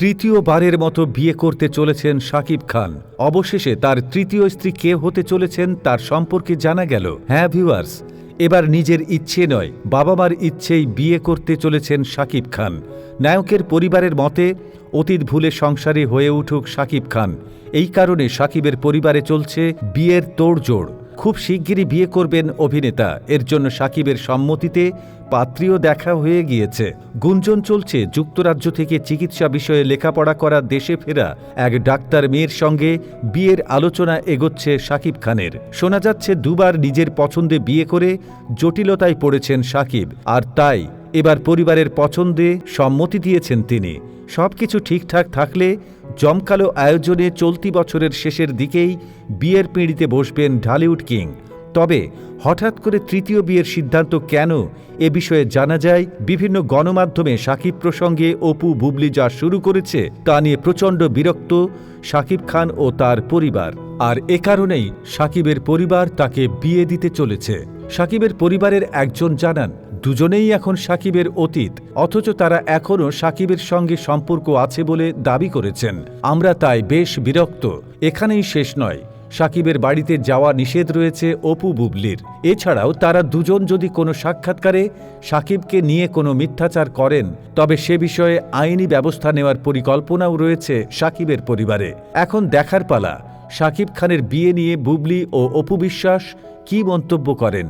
তৃতীয়বারের মতো বিয়ে করতে চলেছেন শাকিব খান। অবশেষে তার তৃতীয় স্ত্রী কে হতে চলেছেন তার সম্পর্কে জানা গেল। হ্যাঁ ভিউয়ার্স এবার নিজের ইচ্ছে নয় বাবা মার ইচ্ছেই বিয়ে করতে চলেছেন শাকিব খান। নায়কের পরিবারের মতে, অতীত ভুলে সংসারে হয়ে উঠুক শাকিব খান। এই কারণে শাকিবের পরিবারে চলছে বিয়ের তোড়জোড়। খুব শিগগিরই বিয়ে করবেন অভিনেতা। এর জন্য সাকিবের সম্মতিতে পাত্রীও দেখা হয়ে গিয়েছে। গুঞ্জন চলছে যুক্তরাজ্য থেকে চিকিৎসা বিষয়ে লেখাপড়া করা দেশে ফেরা এক ডাক্তার মেয়ের সঙ্গে বিয়ের আলোচনা এগোচ্ছে সাকিব খানের। শোনা যাচ্ছে দুবার নিজের পছন্দে বিয়ে করে জটিলতায় পড়েছেন সাকিব, আর তাই এবার পরিবারের পছন্দে সম্মতি দিয়েছেন তিনি। সবকিছু ঠিকঠাক থাকলে জমকালো আয়োজনে চলতি বছরের শেষের দিকেই বিয়ের পিঁড়িতে বসবেন ঢালিউড কিং। তবে হঠাৎ করে তৃতীয় বিয়ের সিদ্ধান্ত কেন এ বিষয়ে জানা যায় বিভিন্ন গণমাধ্যমে সাকিব প্রসঙ্গে অপু বুবলি যা শুরু করেছে তা নিয়ে প্রচণ্ড বিরক্ত সাকিব খান ও তার পরিবার। আর এ কারণেই সাকিবের পরিবার তাকে বিয়ে দিতে চলেছে। সাকিবের পরিবারের একজন জানান দুজনেই এখন সাকিবের অতীত, অথচ তারা এখনও সাকিবের সঙ্গে সম্পর্ক আছে বলে দাবি করেছেন। আমরা তাই বেশ বিরক্ত। এখানেই শেষ নয়। সাকিবের বাড়িতে যাওয়া নিষেধ রয়েছে অপু বুবলির। এছাড়াও তারা দুজন যদি কোনো সাক্ষাৎকারে সাকিবকে নিয়ে কোনো মিথ্যাচার করেন, তবে সে বিষয়ে আইনি ব্যবস্থা নেওয়ার পরিকল্পনাও রয়েছে সাকিবের পরিবারে। এখন দেখার পালা। সাকিব খানের বিয়ে নিয়ে বুবলি ও অপু বিশ্বাস কী মন্তব্য করেন?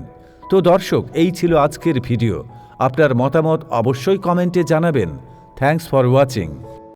তো দর্শক এই ছিল আজকের ভিডিও। আপনার মতামত অবশ্যই কমেন্টে জানাবেন। Thanks for watching